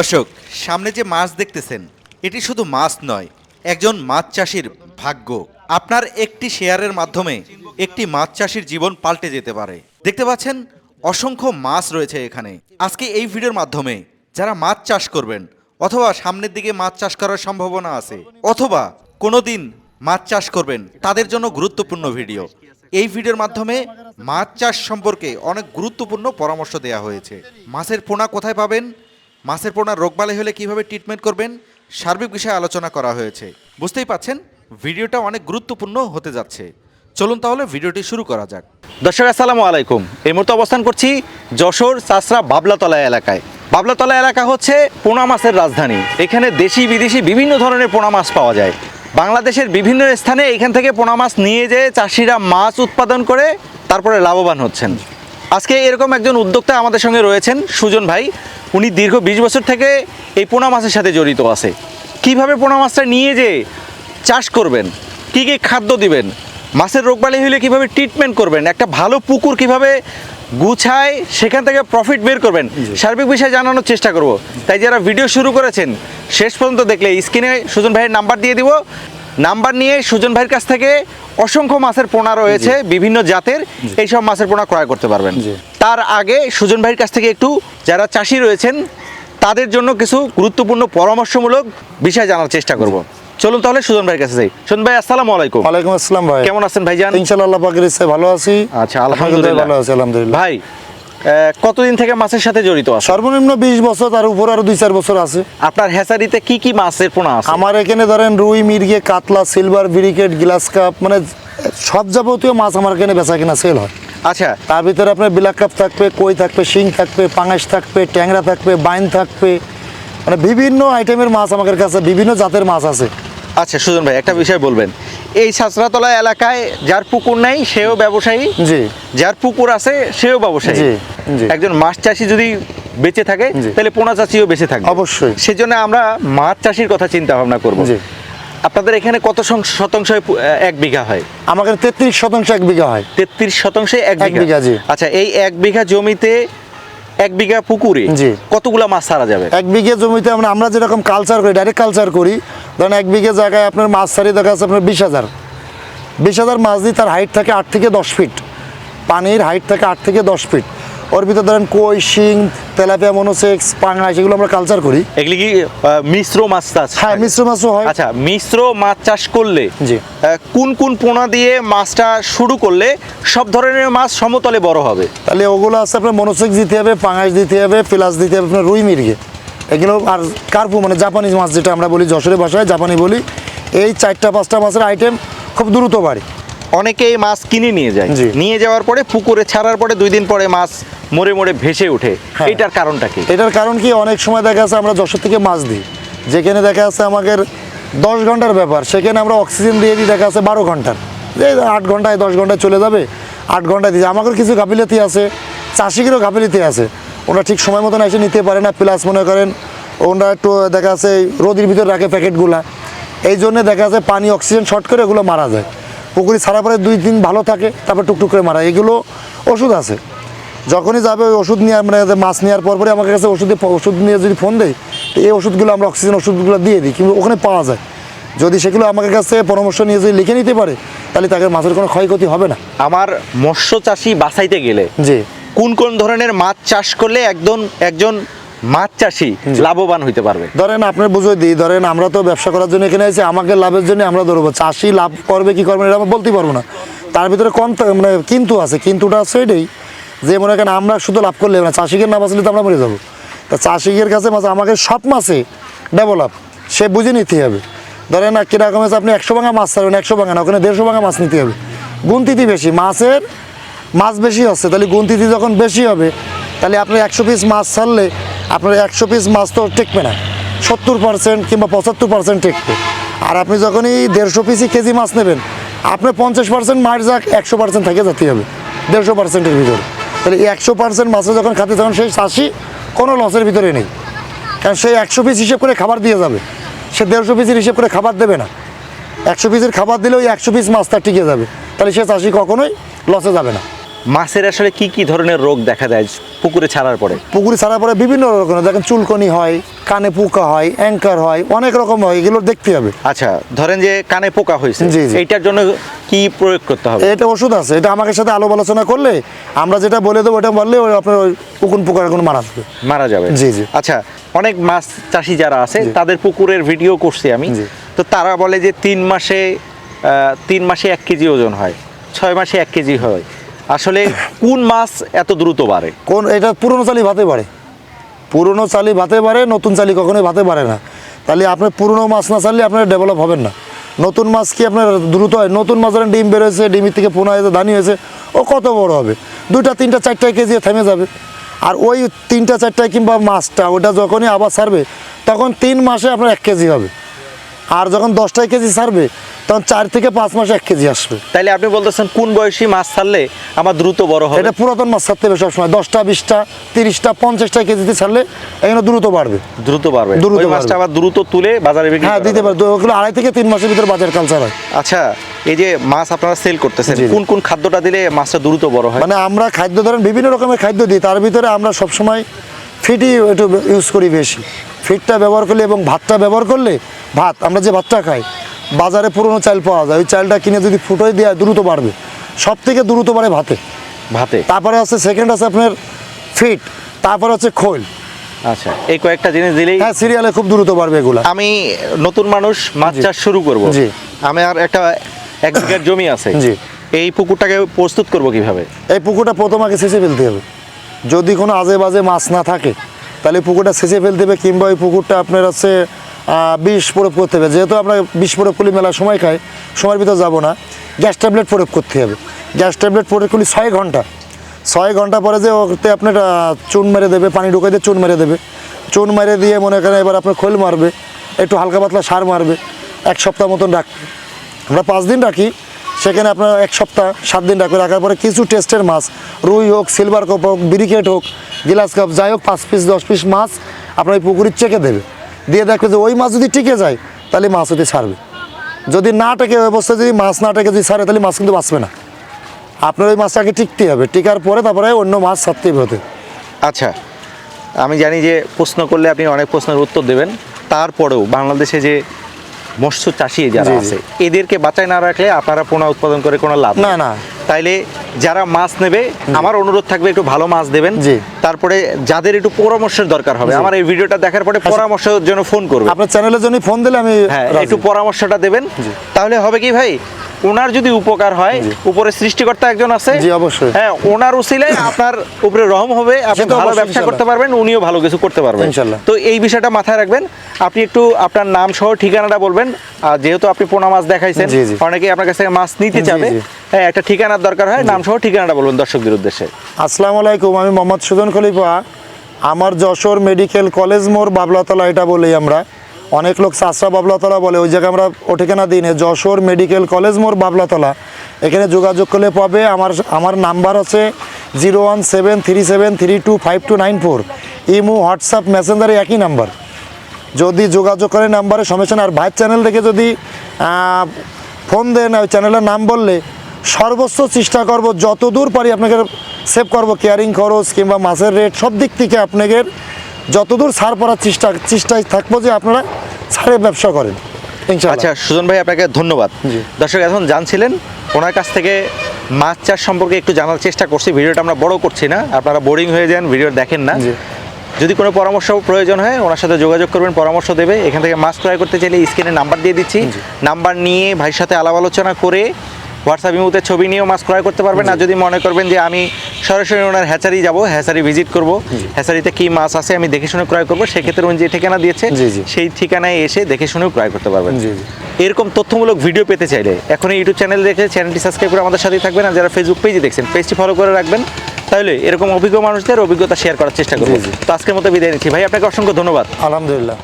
দর্শক, সামনে যে মাছ দেখতেছেন, এটি শুধু মাছ নয়, একজন মাছ চাষির ভাগ্য। আপনার একটি শেয়ারের মাধ্যমে একটি মাছ চাষির জীবন পাল্টে যেতে পারে। দেখতে পাচ্ছেন, অসংখ্য মাছ রয়েছে এখানে। আজকে এই ভিডিওর মাধ্যমে যারা মাছ চাষ করবেন, অথবা সামনের দিকে মাছ চাষ করার সম্ভাবনা আছে, অথবা কোনোদিন মাছ চাষ করবেন, তাদের জন্য গুরুত্বপূর্ণ ভিডিও। এই ভিডিওর মাধ্যমে মাছ চাষ সম্পর্কে অনেক গুরুত্বপূর্ণ পরামর্শ দেওয়া হয়েছে। মাছের পোনা কোথায় পাবেন মাছের পোনার রোগবালাই হলে কীভাবে ট্রিটমেন্ট করবেন, সার্বিক বিষয়ে আলোচনা করা হয়েছে। বুঝতেই পাচ্ছেন, ভিডিওটা অনেক গুরুত্বপূর্ণ হতে যাচ্ছে। চলুন তাহলে ভিডিওটি শুরু করা যাক। দর্শক, আসসালামু আলাইকুম। এই মুহূর্তে অবস্থান করছি যশোর চাষরা বাবলাতলা এলাকায়। বাবলাতলা এলাকা হচ্ছে পোনা মাছের রাজধানী। এখানে দেশি বিদেশি বিভিন্ন ধরনের পোনা মাছ পাওয়া যায়। বাংলাদেশের বিভিন্ন স্থানে এখান থেকে পোনা মাছ নিয়ে যেয়ে চাষিরা মাছ উৎপাদন করে তারপরে লাভবান হচ্ছেন। আজকে এরকম একজন উদ্যোক্তা আমাদের সঙ্গে রয়েছেন সুজন ভাই। উনি দীর্ঘ বিশ বছর থেকে এই পোনা মাছের সাথে জড়িত আছে। কীভাবে পোনা মাছটা নিয়ে যেয়ে চাষ করবেন কি কি খাদ্য দিবেন মাছের রোগবালি হলে কীভাবে ট্রিটমেন্ট করবেন একটা ভালো পুকুর কীভাবে গুছায় সেখান থেকে প্রফিট বের করবেন সার্বিক বিষয়ে জানানোর চেষ্টা করব। তাই যারা ভিডিও শুরু করেছেন শেষ পর্যন্ত দেখলে স্ক্রিনে সুজন ভাইয়ের নাম্বার দিয়ে দিব। নাম্বার নিয়ে সুজন ভাইয়ের কাছ থেকে অসংখ্য মাছের পোনা রয়েছে বিভিন্ন জাতের। এইসব মাছের পোনা ক্রয় করতে পারবেন। তার আগে সুজন ভাইয়ের কাছ থেকে একটু যারা চাষি রয়েছেন তাদের জন্য কিছু গুরুত্বপূর্ণ পরামর্শমূলক বিষয় জানার চেষ্টা করব। চলুন তাহলে সুজন ভাইয়ের কাছে যাই। সুজন ভাই আসসালামু আলাইকুম। ওয়ালাইকুম আসসালাম ভাই। কেমন আছেন ভাইজান? ইনশাআল্লাহ পাকের ইচ্ছায় ভালো আছি। আচ্ছা আলহামদুলিল্লাহ। ভালো আছি আলহামদুলিল্লাহ। ভাই কতদিন থেকে মাছের সাথে জড়িত আছে? সর্বনিম্ন বিশ বছর তার উপর আরও দুই চার বছর আছে। আপনার হ্যাচারিতে কি কি মাছের পোনা আছে? আমার এখানে ধরেন রুই মির্গে কাতলা সিলভার ব্রিকেট গ্লাস কাপ মানে সব যাবতীয় মাছ আমার এখানে বেচা কিনা সেল হয়। আচ্ছা। তার ভিতরে আপনার বিলাক কাপ থাকবে কই থাকবে শিং থাকবে পাঙাশ থাকবে ট্যাংরা থাকবে বাইন থাকবে। মানে বিভিন্ন আইটেমের মাছ আমাদের কাছে বিভিন্ন জাতের মাছ আছে। আচ্ছা সুজন ভাই একটা বিষয় বলবেন। এই সাঁচরাতলা এলাকায় যার পুকুর নেই সেও ব্যবসায়ী? জি। যার পুকুর আছে সেও ব্যবসায়ী। একজন মাছ চাষি যদি বেঁচে থাকে তাহলে পোনা চাষিও বেঁচে থাকে অবশ্যই। সেজন্য আমরা মাছ চাষির কথা চিন্তা ভাবনা করব। আপনাদের এখানে কত শতাংশ এক বিঘা হয়? আমাদের তেত্রিশ শতাংশ এক বিঘা হয়। তেত্রিশ শতাংশে এক বিঘা। আচ্ছা এই এক বিঘা জমিতে এক বিঘা পুকুরে। কতগুলা মাছ ছাড়া যাবে? এক বিঘে জমিতে আমরা আমরা যেরকম কালচার করি ডাইরেক্ট কালচার করি ধরেন এক বিঘে জায়গায় আপনার মাছ ছাড়িয়ে দেখা যাচ্ছে আপনার বিশ হাজার। বিশ হাজার মাছ দিয়ে তার হাইট থাকে আট থেকে দশ ফিট পানির হাইট থাকে আট থেকে দশ ফিট ওর ভিতরে ধরেন কই শিং তেলাপিয়া মনোসেক্স পাঙা সেগুলো আমরা কালচার করি। এগুলি কি মিশ্র মাছ চাষ? হ্যাঁ মিশ্র মাছও হয়। আচ্ছা মিশ্র মাছ চাষ করলে জি। কোন কোন পোনা দিয়ে মাছটা শুরু করলে সব ধরনের মাছ সমতলে বড় হবে? তাহলে ওগুলো আছে আপনার মনোসেক্স দিতে হবে পাঙাশ দিতে হবে প্লাস দিতে হবে আপনার রুই মির্গে। এগুলো আর কার্পু মানে জাপানিজ মাছ যেটা আমরা বলি যশোরের ভাষায় জাপানি বলি এই চারটা পাঁচটা মাছের আইটেম খুব দ্রুত বাড়ে। অনেকেই মাছ কিনে নিয়ে যায়। নিয়ে যাওয়ার পরে পুকুরে ছাড়ার পরে দুই দিন পরে মাছ মরে মরে ভেসে ওঠে। হ্যাঁ। এটার কারণটা কি? এটার কারণ কি? অনেক সময় দেখা যাচ্ছে আমরা যশোর থেকে মাছ দিই। যেখানে দেখা যাচ্ছে আমাদের দশ ঘণ্টার ব্যাপার সেখানে আমরা অক্সিজেন দিয়ে দিই দেখা যাচ্ছে বারো ঘণ্টার। এই আট ঘন্টায় দশ ঘন্টায় চলে যাবে আট ঘন্টায় দিয়ে আমাদের কিছু গাফিলতি আছে চাষিদেরও গাফিলতি আছে। ওরা ঠিক সময় মতন এসে নিতে পারে না প্লাস মনে করেন ওরা একটু দেখা যাচ্ছে রোদির ভিতরে রাখে প্যাকেটগুলা। এই জন্য দেখা যাচ্ছে পানি অক্সিজেন শর্ট করে এগুলো মারা যায়। পুকুরি ছাড়া পরে দুই দিন ভালো থাকে তারপর টুকটুক করে মারা। এগুলো ওষুধ আছে। যখনই যাবে ওই ওষুধ নিয়ে মানে মাছ নেওয়ার পর পরে আমার কাছে ওষুধে ওষুধ নিয়ে যদি ফোন দেয় তো এই ওষুধগুলো আমরা অক্সিজেন ওষুধগুলো দিয়ে দিই কিন্তু ওখানে পাওয়া যায়। যদি সেগুলো আমাদের কাছে পরামর্শ নিয়ে যদি লিখে নিতে পারে তাহলে তাকে মাছের কোনো ক্ষয়ক্ষতি হবে না। আমার মৎস্য চাষি বাছাইতে গেলে জি। কোন কোন ধরনের মাছ চাষ করলে একজন একজন মাছ চাষি লাভবান হইতে পারবে। ধরেন আপনার বুঝে দিই ধরেন আমরা তো ব্যবসা করার জন্য এখানে আছি আমাকে লাভের জন্য আমরা ধরবো। চাষি লাভ করবে কি করবে এটা আমরা বলতে পারব না। তার ভিতরে কম মানে কিন্তু আছে কিন্তুটা আছে এটাই। যে মনে করেন আমরা শুধু লাভ করলে না চাষিকে না বাঁচলে তো আমরা মরে যাব। তা চাষিকের কাছে মাছ আমাকে সব মাসে ডেভেলপ সে বুঝে নিতে হবে। ধরেন না কীরকম আছে আপনি একশো ভাঙা মাছ ছাড়বেন একশো ভাঙা না ওখানে দেড়শো ভাঙা মাছ নিতে হবে। গুনতিতি বেশি মাছের মাছ বেশি হচ্ছে তাহলে গুনতিতি যখন বেশি হবে তাহলে আপনি একশো পিস মাছ ছাড়লে আপনার একশো পিস মাছ তো টেকবে না। সত্তর পার্সেন্ট কিংবা পঁচাত্তর পার্সেন্ট টেকবে। আর আপনি যখনই দেড়শো পিসই কেজি মাছ নেবেন, আপনার পঞ্চাশ পার্সেন্ট মার যাক, একশো পার্সেন্ট থেকে যেতে হবে। দেড়শো পার্সেন্টের ভিতরে। তাহলে একশো পার্সেন্ট মাছে যখন খাতে তখন সেই চাষি কোনো লসের ভিতরে নেই। কারণ সেই একশো পিস হিসেব করে খাবার দিয়ে যাবে। সে দেড়শো পিসের হিসেব করে খাবার দেবে না। একশো পিসের খাবার দিলে ওই একশো পিস মাছ তার টিকে যাবে। তাহলে সে চাষি কখনোই লসে যাবে না। মাছের আসলে কি কি ধরনের রোগ দেখা দেয় পুকুরে ছাড়ার পরে? পুকুরে ছাড়ার পরে বিভিন্ন রকমের দেখেন চুলকনি হয় কানে পোকা হয় অ্যাঙ্কার হয় অনেক রকম হয় এগুলো দেখতে হবে। আচ্ছা ধরেন যে কানে পোকা হয়েছে। এইটার জন্য কি প্রয়োগ করতে হবে? এটা ওষুধ আছে এটা আমাকে সাথে আলো আলোচনা করলে আমরা যেটা বলে দেবো ওটা বললে ওই আপনার ওই উকুন পোকার কোনো মারা যাবে। মারা যাবে। জি, জি। আচ্ছা অনেক মাছ চাষি যারা আছে তাদের পুকুরের ভিডিও করছি আমি। তো তারা বলে যে তিন মাসে তিন মাসে এক কেজি ওজন হয় ছয় মাসে এক কেজি হয়। আসলে কোন মাছ এত দ্রুত বাড়ে? কোন এটা পুরনো চালি ভাতে বাড়ে। পুরনো চালি ভাতে বাড়ে, নতুন চালি কখনোই ভাতে বাড়ে না। তাহলে আপনার পুরনো মাছ না চাললে আপনার ডেভেলপ হবেন না। নতুন মাছ কি আপনার দ্রুত হয়? নতুন মাছ ধরেন ডিম বেরোয়েছে ডিমের থেকে পোনা হয়েছে দানি হয়েছে, ও কত বড় হবে? দুইটা, তিনটা, চারটা কেজি থেমে যাবে। আর ওই তিনটা, চারটা কিংবা মাছটা, ওটা যখনই আবার ছাড়বে, তখন তিন মাসে আপনার এক কেজি হবে। আর যখন দশটায় কেজি ছাড়বে তখন চার থেকে পাঁচ মাসে এক কেজি আসবে। তাইলে আপনি বলতেছেন কোন বয়সী মাছ ছাড়লে আমার দ্রুত বড় হবে? এটা পুরাতন মাছ ছাড়তে হবে সবসময়। দশটা বিশটা তিরিশটা পঞ্চাশটা কেজিতে ছাড়লে এখানে দ্রুত বাড়বে। দ্রুত বাড়বে। দ্রুত মাছটা আবার দ্রুত তুলে বাজারে বিক্রি হ্যাঁ দিতে। পারবে। ওগুলো আড়াই থেকে তিন মাসের ভিতরে বাজার কালচার হয়। আচ্ছা এই যে মাছ আপনারা সেল করতেছেন। কোন কোন খাদ্যটা দিলে মাছটা দ্রুত বড় হয়? মানে আমরা খাদ্য ধরেন বিভিন্ন রকমের খাদ্য দিই তার ভিতরে আমরা সবসময় ফিটই একটু ইউজ করি বেশি। ফিটটা ব্যবহার করলে এবং ভাতটা ব্যবহার করলে ভাত আমরা যে ভাতটা খাই বাজারে পুরনো চাল পাওয়া যায় ওই চালটা কিনে যদি ফুটোয় দেওয়া দ্রুত বাড়বে। সব থেকে দ্রুত বাড়ে ভাতে। ভাতে? তারপরে আছে সেকেন্ড আছে আপনার ফিট তারপরে হচ্ছে খোল। আচ্ছা এই কয়েকটা জিনিস দিলেই হ্যাঁ সিরিয়ালে খুব দ্রুত বাড়বে এগুলা। আমি নতুন মানুষ মাছ চাষ শুরু করব। জি। আমি আর একটা এক বিঘার জমি আছে। জি। এই পুকুরটাকে প্রস্তুত করব কীভাবে? এই পুকুরটা প্রথম আগে সেচে ফেলতে হবে। যদি কোনো আজে বাজে মাছ না থাকে তাহলে পুকুরটা সেচে ফেলতে হবে কিংবা ওই পুকুরটা আপনার হচ্ছে আহ, বিষ প্রয়োগ করতে হবে। যেহেতু আমরা বিষ প্রয়োগ করলে মেলা সময় খাই, সময়ের ভিতর যাব না। গ্যাস ট্যাবলেট প্রয়োগ করতে হবে। গ্যাস ট্যাবলেট প্রয়োগ করলে ছয় ঘণ্টা। ছয় ঘণ্টা পরে যে ওতে আপনার চুন মেরে দেবে, পানি ঢুকে দিয়ে চুন মেরে দেবে। চুন মেরে দিয়ে মনে করেন এবার আপনার খোল মারবে, একটু হালকা পাতলা সার মারবে, এক সপ্তাহ মতন রাখবে আমরা পাঁচ দিন রাখি, সেখানে আপনার এক সপ্তাহ, সাত দিন রাখবে। রাখার পরে কিছু টেস্টের মাছ, রুই হোক, সিলভার কাপ হোক, বিরিকেট হোক, গিলাস কাপ, যাই হোক, পাঁচ পিস, দশ পিস মাছ আপনার ওই পুকুরে চেকে দেবে। দিয়ে দেখবে যে ওই মাছ যদি টিকে যায় তাহলে মাছ ওটি ছাড়বে যদি না টেকে ওই অবস্থায় যদি মাছ না টেকে যদি ছাড়ে তাহলে মাছ কিন্তু বাঁচবে না আপনার ওই মাছটাকে টিকতে হবে টিকার পরে তারপরে অন্য মাছ ছাড়তে হবে হতে আচ্ছা আমি জানি যে প্রশ্ন করলে আপনি অনেক প্রশ্নের উত্তর দেবেন তারপরেও বাংলাদেশে যে মৎস্য চাষি যারা। আছে এদেরকে বাঁচায় না রাখলে আপনারা পোনা উৎপাদন করে কোনো লাভ। না, না। তাইলে যারা মাছ নেবে আমার অনুরোধ থাকবে একটু ভালো মাছ দেবেন। জি। তারপরে যাদের একটু পরামর্শের দরকার হবে আমার এই ভিডিওটা দেখার পরে পরামর্শের জন্য ফোন করবে। আপনার চ্যানেলের জন্য ফোন দিলে আমি হ্যাঁ একটু পরামর্শটা দেবেন। তাহলে হবে কি ভাই ওনার যদি উপকার হয় উপরে সৃষ্টিকর্তা একজন আছে। জি, অবশ্যই। হ্যাঁ ওনার উসিলে আপনার উপরে রহম হবে আপনি তো ভালো ব্যবসা করতে পারবেন উনিও ভালো কিছু করতে পারবেন। ইনশাল্লাহ। তো এই বিষয়টা মাথায় রাখবেন আপনি একটু আপনার নাম সহ ঠিকানাটা বলবেন। আর যেহেতু আপনি পোনা মাছ দেখাইছেন। অনেকেই আপনার কাছ থেকে মাছ নিতে চাবে। হ্যাঁ একটা ঠিকানার দরকার হয় নাম সহ ঠিকানাটা বলবেন দর্শকদের উদ্দেশ্যে। আসসালামু আলাইকুম আমি মোহাম্মদ সুজন খলিফা। আমার যশোর মেডিকেল কলেজ মোড় বাবলাতলা এটা বলি আমরা। অনেক লোক সাসরা বাবলাতলা বলে ওই জায়গায় আমরা ও ঠিকানা দিই না। যশোর মেডিকেল কলেজ মোড় বাবলাতলা। এখানে যোগাযোগ করলে পাবে আমার আমার নাম্বার আছে zero one seven three seven three two five two nine four. Imo WhatsApp মেসেঞ্জারে একই নাম্বার। যদি যোগাযোগ করে নাম্বারে সমস্যা আর ভাইয়ের চ্যানেল থেকে যদি ফোন দেন ওই চ্যানেলের নাম বললে সর্বোচ্চ চেষ্টা করব যতদূর পারি আপনাকে সেভ করব কেয়ারিং খরচ কিংবা মাছের রেট সব দিক থেকে আপনাকে যতদূর ছাড় পড়ার চেষ্টা চেষ্টায় থাকব যে আপনারা ছাড়ে ব্যবসা করেন। আচ্ছা সুজন ভাই আপনাকে ধন্যবাদ। দর্শক এখন জানছিলেন ওনার কাছ থেকে মাছ চাষ সম্পর্কে একটু জানার চেষ্টা করছি। ভিডিওটা আমরা বড় করছি না আপনারা বোরিং হয়ে যান ভিডিও দেখেন না। যদি কোনো পরামর্শ প্রয়োজন হয় ওনার সাথে যোগাযোগ করবেন পরামর্শ দেবে। এখান থেকে মাছ ক্রয় করতে চাইলে স্ক্রিনে নাম্বার দিয়ে দিচ্ছি। নাম্বার নিয়ে ভাইয়ের সাথে আলাপ আলোচনা করে হোয়াটসঅ্যাপ ইমুতে ছবি নিয়েও মাছ ক্রয় করতে পারবেন। আর যদি মনে করবেন যে আমি সরাসরি ওনার হ্যাচারি যাব হ্যাচারি ভিজিট করব হ্যাচারিতে কি মাছ আছে আমি দেখে শুনে ক্রয় করব সেক্ষেত্রে উনি যে ঠিকানা দিয়েছে জি, জি। সেই ঠিকানায় এসে দেখে শুনেও ক্রয় করতে পারবেন। জি, জি। এরকম তথ্যমূলক ভিডিও পেতে চাইলে এখন ইউটিউব চ্যানেল দেখে চ্যানেলটি সাবস্ক্রাইব করে আমাদের সাথেই থাকবেন। আর যারা ফেসবুক পেজে দেখছেন পেজটি ফলো করে রাখবেন তাহলে এরকম অভিজ্ঞ মানুষদের অভিজ্ঞতা শেয়ার করার চেষ্টা করব। তো আজকের মতো বিদায় নিচ্ছি। ভাই আপনাকে অসংখ্য ধন্যবাদ। আলহামদুলিল্লাহ।